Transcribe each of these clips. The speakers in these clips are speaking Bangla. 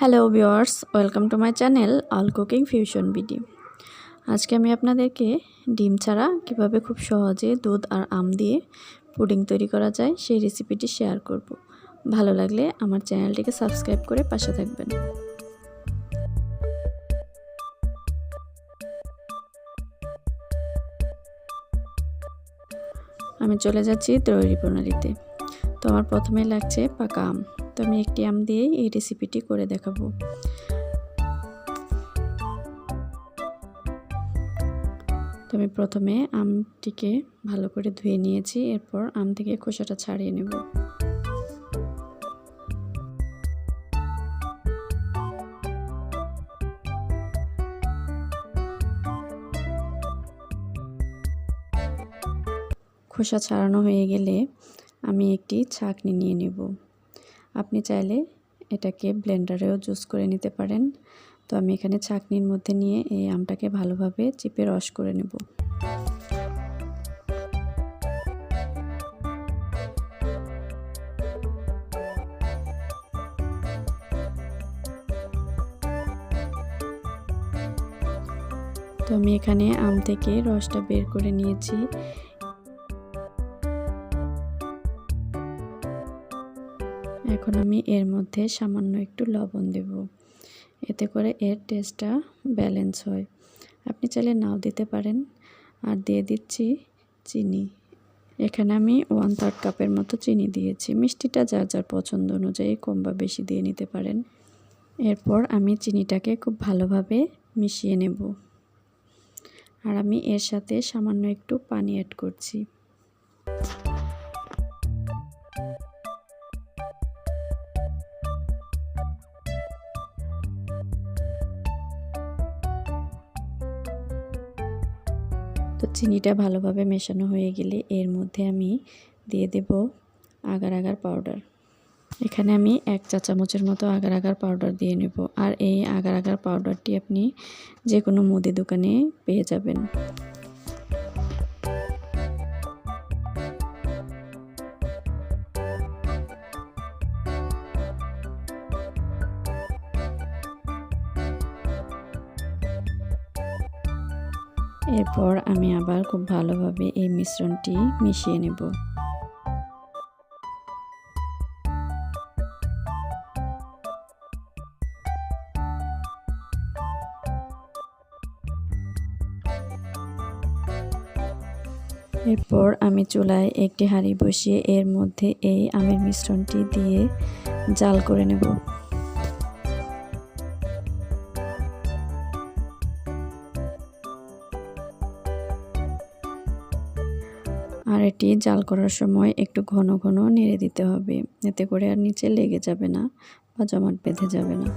Hello viewers welcome to my channel all cooking fusion BD. আজকে আমি আপনাদেরকে ডিম ছাড়া কীভাবে খুব সহজে দুধ আর আম দিয়ে পুডিং তৈরি করা যায় সেই রেসিপিটি শেয়ার করব। ভালো লাগলে আমার চ্যানেলটিকে সাবস্ক্রাইব করে পাশে থাকবেন। আমি চলে যাচ্ছি তৈরি প্রণালীতে। তো আমার প্রথমে লাগছে পাকা আম। তো আমি একটি আম দিয়েই এই রেসিপিটি করে দেখাবো। তো আমি প্রথমে আমটিকে ভালো করে ধুয়ে নিয়েছি, এরপর আম থেকে খোসাটা ছাড়িয়ে নেব। খোসা ছাড়ানো হয়ে গেলে আমি একটি ছাঁকনি নিয়ে নেব। আপনি চাইলে এটাকে ব্লেন্ডারেও জুস করে নিতে পারেন। তো আমি এখানে ছাঁকনির মধ্যে নিয়ে এই আমটাকে ভালোভাবে চিপে রস করে নেব। তো আমি এখানে আম থেকে রসটা বের করে নিয়েছি। এখন আমি এর মধ্যে সামান্য একটু লবণ দেব। এতে করে এর টেস্টটা ব্যালেন্স হয়। আপনি চাইলে নাও দিতে পারেন। আর দিয়ে দিচ্ছি চিনি। এখানে আমি ওয়ান থার্ড কাপের মতো চিনি দিয়েছি। মিষ্টিটা যার যার পছন্দ অনুযায়ী কম বা বেশি দিয়ে নিতে পারেন। এরপর আমি চিনিটাকে খুব ভালোভাবে মিশিয়ে নেব। আর আমি এর সাথে সামান্য একটু পানি অ্যাড করছি। তো চিনিটা ভালোভাবে মেশানো হয়ে গেলে এর মধ্যে আমি দিয়ে দেব আগার আগার পাউডার। এখানে আমি এক চা চামচের মতো আগার আগার পাউডার দিয়ে নেব। আর এই আগার আগার পাউডারটি আপনি যে কোনো মুদি দোকানে পেয়ে যাবেন। এরপর আমি আবার খুব ভালোভাবে এই মিশ্রণটি মিশিয়ে নেব। এরপর আমি চুলায় একটি হাঁড়ি বসিয়ে এর মধ্যে এই আমের মিশ্রণটি দিয়ে জাল করে নেব। আর এটি জাল করার সময় একটু ঘন ঘন নেড়ে দিতে হবে। এতে করে আর নিচে লেগে যাবে না বা জমাট বেঁধে যাবে না।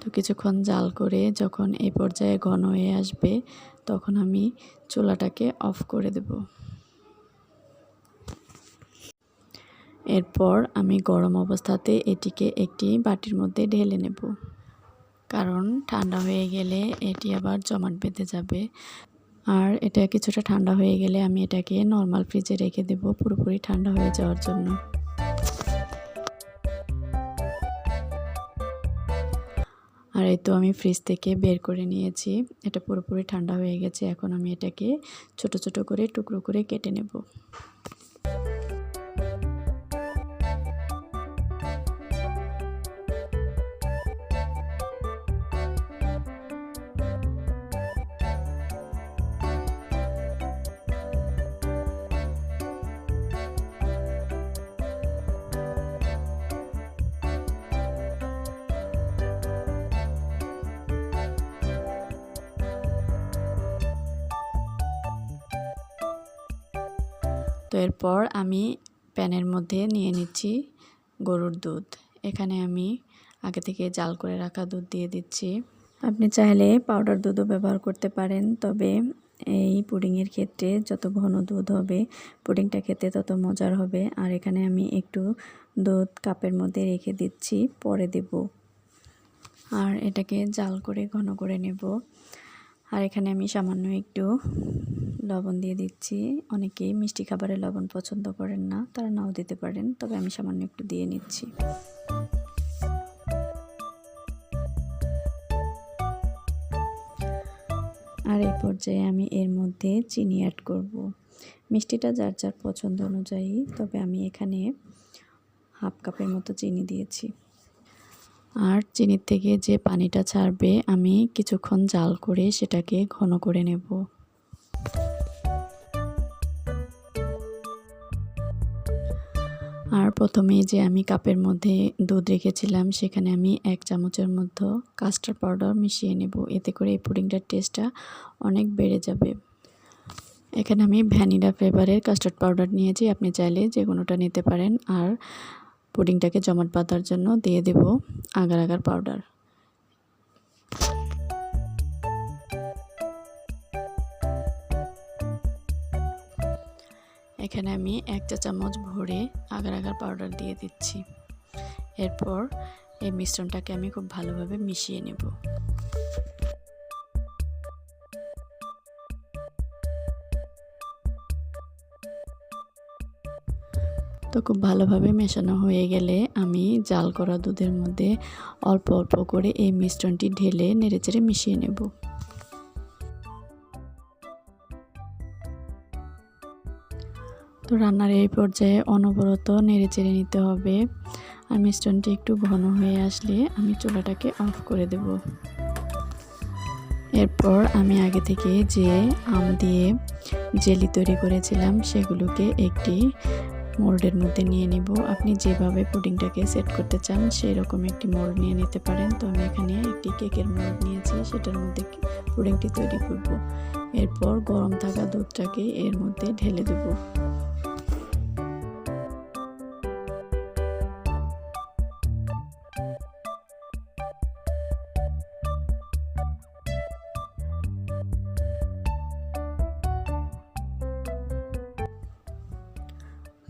তো কিছুক্ষণ জাল করে যখন এই পর্যায়ে ঘন হয়ে আসবে, তখন আমি চুলাটাকে অফ করে দেব। এরপর আমি গরম অবস্থাতে এটিকে একটি বাটির মধ্যে ঢেলে নেব। কারণ ঠান্ডা হয়ে গেলে এটি আবার জমাট বেঁধে যাবে। আর এটা কিছুটা ঠান্ডা হয়ে গেলে আমি এটাকে নর্মাল ফ্রিজে রেখে দেব পুরোপুরি ঠান্ডা হয়ে যাওয়ার জন্য। আর এই তো আমি ফ্রিজ থেকে বের করে নিয়েছি। এটা পুরোপুরি ঠান্ডা হয়ে গেছে, এখন আমি এটাকে ছোট ছোট করে টুকরো করে কেটে নেব। তো এরপর আমি প্যানের মধ্যে নিয়ে নিচ্ছি গরুর দুধ। এখানে আমি আগে থেকে জাল করে রাখা দুধ দিয়ে দিচ্ছি। আপনি চাইলে পাউডার দুধও ব্যবহার করতে পারেন, তবে এই পুডিংয়ের ক্ষেত্রে যত ঘন দুধ হবে, পুডিংটা খেতে তত মজার হবে। আর এখানে আমি একটু দুধ কাপের মধ্যে রেখে দিচ্ছি, পরে দেব। আর এটাকে জাল করে ঘন করে নেব। আর এখানে আমি সামান্য একটু লবণ দিয়ে দিচ্ছি। অনেকেই মিষ্টি খাবারে লবণ পছন্দ করেন না, তারা নাও দিতে পারেন, তবে আমি সামান্য একটু দিয়ে নিচ্ছি। আর এই পর্যায়ে আমি এর মধ্যে চিনি অ্যাড করব। মিষ্টিটা যার যার পছন্দ অনুযায়ী, তবে আমি এখানে হাফ কাপের মতো চিনি দিয়েছি। আর চিনির থেকে যে পানিটা ছাড়বে, আমি কিছুক্ষণ জাল করে সেটাকে ঘন করে নেব। আর প্রথমে যে আমি কাপের মধ্যে দুধ রেখেছিলাম, সেখানে আমি এক চামচের মধ্যে কাস্টার্ড পাউডার মিশিয়ে নেব। এতে করে এই পুডিংটার টেস্টটা অনেক বেড়ে যাবে। এখানে আমি ভ্যানিলা ফ্লেভারের কাস্টার্ড পাউডার নিয়েছি। আপনি চাইলে যে কোনোটা নিতে পারেন। আর পুডিংটাকে জমাট পাতার জন্য দিয়ে দেব আগার আগার পাউডার। এখানে আমি এক চা চামচ ভরে আগার আগার পাউডার দিয়ে দিচ্ছি। এরপর এই মিশ্রণটাকে আমি খুব ভালোভাবে মিশিয়ে নেব। তো খুব ভালোভাবে মেশানো হয়ে গেলে আমি জাল করা দুধের মধ্যে অল্প অল্প করে এই মিশ্রণটি ঢেলে নেড়েচেড়ে মিশিয়ে নেব। তো রান্নার এই পর্যায়ে অনবরত নেড়েচেড়ে নিতে হবে। আর মিশ্রণটি একটু ঘন হয়ে আসলে আমি চুলাটাকে অফ করে দেব। এরপর আমি আগে থেকে যে আম দিয়ে জেলি তৈরি করেছিলাম, সেগুলোকে একটি মোল্ডের মধ্যে নিয়ে নিব। আপনি যেভাবে পুডিংটাকে সেট করতে চান সেই রকম একটি মোল্ড নিয়ে নিতে পারেন। তো আমি এখানে একটি কেকের মোল্ড নিয়েছি, সেটার মধ্যে পুডিংটি তৈরি করব। এরপর গরম থাকা দুধটাকে এর মধ্যে ঢেলে দেবো।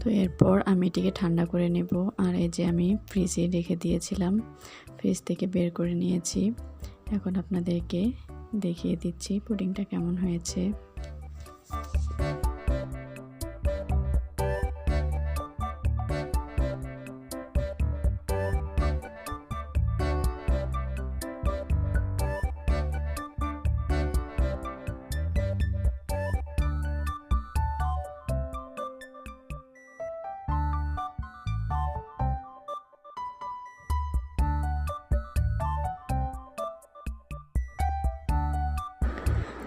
তো এরপর আমি এটিকে ঠান্ডা করে নেব। আর এই যে আমি ফ্রিজে রেখে দিয়েছিলাম, ফ্রিজ থেকে বের করে নিয়েছি। এখন আপনাদেরকে দেখিয়ে দিচ্ছি পুডিংটা কেমন হয়েছে।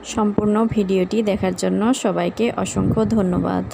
সম্পূর্ণ ভিডিওটি দেখার জন্য সবাইকে অসংখ্য ধন্যবাদ।